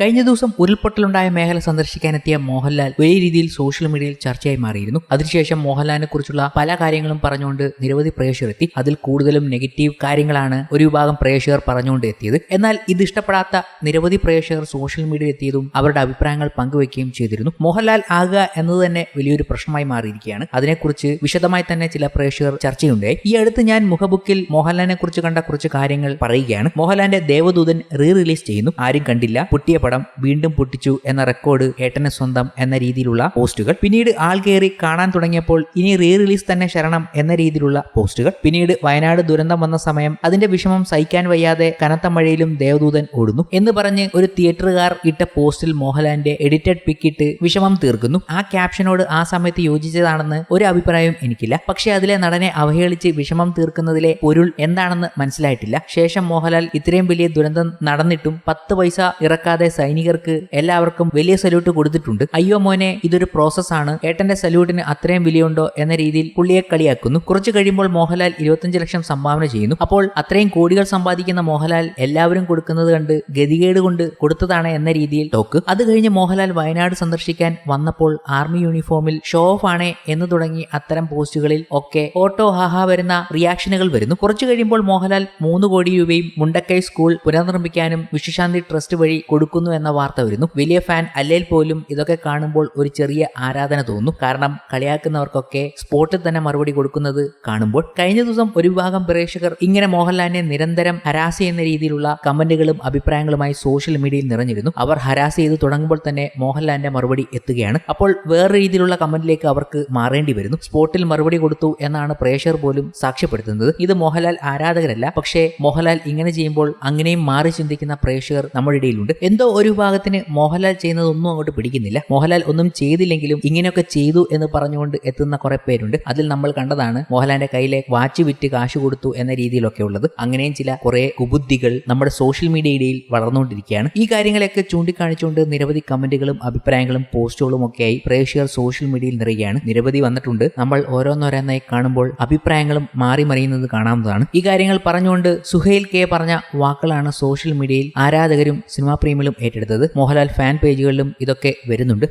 കഴിഞ്ഞ ദിവസം ഉരുൾപൊട്ടലുണ്ടായ മേഖല സന്ദർശിക്കാനെത്തിയ മോഹൻലാൽ വലിയ രീതിയിൽ സോഷ്യൽ മീഡിയയിൽ ചർച്ചയായി മാറിയിരുന്നു. അതിനുശേഷം മോഹൻലാലിനെ കുറിച്ചുള്ള പല കാര്യങ്ങളും പറഞ്ഞുകൊണ്ട് നിരവധി പ്രേക്ഷകർ എത്തി. അതിൽ കൂടുതലും നെഗറ്റീവ് കാര്യങ്ങളാണ് ഒരു വിഭാഗം പ്രേക്ഷകർ പറഞ്ഞുകൊണ്ട് എത്തിയത്. എന്നാൽ ഇത് ഇഷ്ടപ്പെടാത്ത നിരവധി പ്രേക്ഷകർ സോഷ്യൽ മീഡിയയിൽ എത്തിയതും അവരുടെ അഭിപ്രായങ്ങൾ പങ്കുവയ്ക്കുകയും ചെയ്തിരുന്നു. മോഹൻലാൽ ആകുക എന്നത് തന്നെ വലിയൊരു പ്രശ്നമായി മാറിയിരിക്കുകയാണ്. അതിനെക്കുറിച്ച് വിശദമായി തന്നെ ചില പ്രേക്ഷകർ ചർച്ചയുണ്ടായി. ഈ അടുത്ത് ഞാൻ മുഖബുക്കിൽ മോഹൻലാലിനെ കുറിച്ച് കണ്ട കുറച്ച് കാര്യങ്ങൾ പറയുകയാണ്. മോഹൻലാലിന്റെ ദേവദൂതൻ റീ റിലീസ് ചെയ്യുന്നു. ആരും കണ്ടില്ല. പൊട്ടിയ പടം വീണ്ടും പൊട്ടിച്ചു എന്ന റെക്കോർഡ് ഏട്ടന് സ്വന്തം എന്ന രീതിയിലുള്ള പോസ്റ്റുകൾ പിന്നീട് ആൾ കയറി കാണാൻ തുടങ്ങിയപ്പോൾ ഇനി റീ റിലീസ് തന്നെ ശരണം എന്ന രീതിയിലുള്ള പോസ്റ്റുകൾ പിന്നീട് വയനാട് ദുരന്തം വന്ന സമയം അതിന്റെ വിഷമം സഹിക്കാൻ വയ്യാതെ കനത്ത മഴയിലും ദേവദൂതൻ ഓടുന്നു എന്ന് പറഞ്ഞ് ഒരു തിയേറ്ററുകാർ ഇട്ട പോസ്റ്റിൽ മോഹൻലാലിന്റെ എഡിറ്റഡ് പിക്കിട്ട് വിഷമം തീർക്കുന്നു. ആ ക്യാപ്ഷനോട് ആ സമയത്ത് യോജിച്ചതാണെന്ന് ഒരു അഭിപ്രായവും എനിക്കില്ല. പക്ഷേ അതിലെ നടനെ അവഹേളിച്ച് വിഷമം തീർക്കുന്നതിലെ പൊരുൾ എന്താണെന്ന് മനസ്സിലായിട്ടില്ല. ശേഷം മോഹൻലാൽ ഇത്രയും വലിയ ദുരന്തം നടന്നിട്ടും പത്ത് പൈസ ഇറക്കാതെ സൈനികർക്ക് എല്ലാവർക്കും വലിയ സല്യൂട്ട് കൊടുത്തിട്ടുണ്ട്. അയ്യോ മോനെ ഇതൊരു പ്രോസസ് ആണ്. ഏട്ടന്റെ സല്യൂട്ടിന് അത്രയും വിലയുണ്ടോ എന്ന രീതിയിൽ പുള്ളിയെ കളിയാക്കുന്നു. കുറച്ചു കഴിയുമ്പോൾ മോഹൻലാൽ ഇരുപത്തഞ്ച് ലക്ഷം സംഭാവന ചെയ്യുന്നു. അപ്പോൾ അത്രയും കോടികൾ സമ്പാദിക്കുന്ന മോഹൻലാൽ എല്ലാവരും കൊടുക്കുന്നത് കണ്ട് ഗതികേട് കൊണ്ട് കൊടുത്തതാണ് എന്ന രീതിയിൽ ടോക്ക്. അത് കഴിഞ്ഞ് മോഹൻലാൽ വയനാട് സന്ദർശിക്കാൻ വന്നപ്പോൾ ആർമി യൂണിഫോമിൽ ഷോ ഓഫ് ആണ് എന്ന് തുടങ്ങി അത്തരം പോസ്റ്റുകളിൽ ഒക്കെ ഓട്ടോ ഹാഹാ വരുന്ന റിയാക്ഷനുകൾ വരുന്നു. കുറച്ചു കഴിയുമ്പോൾ മോഹൻലാൽ മൂന്ന് കോടി രൂപയും മുണ്ടക്കൈ സ്കൂൾ പുനർനിർമ്മിക്കാനും വിശ്വശാന്തി ട്രസ്റ്റ് വഴി കൊടുക്കുന്നു എന്ന വാർത്ത വരുന്നു. വലിയ ഫാൻ അല്ലെങ്കിൽ പോലും ഇതൊക്കെ കാണുമ്പോൾ ഒരു ചെറിയ ആരാധന തോന്നുന്നു. കാരണം കളിയാക്കുന്നവർക്കൊക്കെ സ്പോട്ടിൽ തന്നെ മറുപടി കൊടുക്കുന്നത് കാണുമ്പോൾ കഴിഞ്ഞ ദിവസം ഒരു വിഭാഗം പ്രേക്ഷകർ ഇങ്ങനെ മോഹൻലാലിനെ നിരന്തരം ഹരാസ് ചെയ്യുന്ന രീതിയിലുള്ള കമന്റുകളും അഭിപ്രായങ്ങളുമായി സോഷ്യൽ മീഡിയയിൽ നിറഞ്ഞിരുന്നു. അവർ ഹരാസ് ചെയ്ത് തുടങ്ങുമ്പോൾ തന്നെ മോഹൻലാലിന്റെ മറുപടി എത്തുകയാണ്. അപ്പോൾ വേറെ രീതിയിലുള്ള കമന്റിലേക്ക് അവർക്ക് മാറേണ്ടി വരുന്നു. സ്പോട്ടിൽ മറുപടി കൊടുത്തു എന്നാണ് പ്രേക്ഷകർ പോലും സാക്ഷ്യപ്പെടുത്തുന്നത്. ഇത് മോഹൻലാൽ ആരാധകരല്ല. പക്ഷേ മോഹൻലാൽ ഇങ്ങനെ ചെയ്യുമ്പോൾ അങ്ങനെയും മാറി ചിന്തിക്കുന്ന പ്രേക്ഷകർ നമ്മുടെ ഇടയിലുണ്ട്. എന്തോ ഒരു വിഭാഗത്തിന് മോഹൻലാൽ ചെയ്യുന്നതൊന്നും അങ്ങോട്ട് പിടിക്കുന്നില്ല. മോഹൻലാൽ ഒന്നും ചെയ്തില്ലെങ്കിലും ഇങ്ങനെയൊക്കെ ചെയ്തു എന്ന് പറഞ്ഞുകൊണ്ട് എത്തുന്ന കുറെ പേരുണ്ട്. അതിൽ നമ്മൾ കണ്ടതാണ് മോഹൻലാലിന്റെ കയ്യിലെ വാച്ച് വിറ്റ് കാശ് കൊടുത്തു എന്ന രീതിയിലൊക്കെ ഉള്ളത്. അങ്ങനെയും ചില കുറെ കുബുദ്ധികൾ നമ്മുടെ സോഷ്യൽ മീഡിയയിൽ വളർന്നുകൊണ്ടിരിക്കുകയാണ്. ഈ കാര്യങ്ങളെയൊക്കെ ചൂണ്ടിക്കാണിച്ചുകൊണ്ട് നിരവധി കമന്റുകളും അഭിപ്രായങ്ങളും പോസ്റ്റുകളും ഒക്കെയായി പ്രേക്ഷകർ സോഷ്യൽ മീഡിയയിൽ നിറയുകയാണ്. നിരവധി വന്നിട്ടുണ്ട്. നമ്മൾ ഓരോന്നോരോന്നായി കാണുമ്പോൾ അഭിപ്രായങ്ങളും മാറി മറിയുന്നത് കാണാവുന്നതാണ്. ഈ കാര്യങ്ങൾ പറഞ്ഞുകൊണ്ട് സുഹൈൽ കെ പറഞ്ഞ വാക്കുകളാണ് സോഷ്യൽ മീഡിയയിൽ ആരാധകരും സിനിമാ പ്രേമികളും ഏറ്റെടുത്തത്. മോഹൻലാൽ ഫാൻ പേജുകളിലും ഇതൊക്കെ വരുന്നുണ്ട്.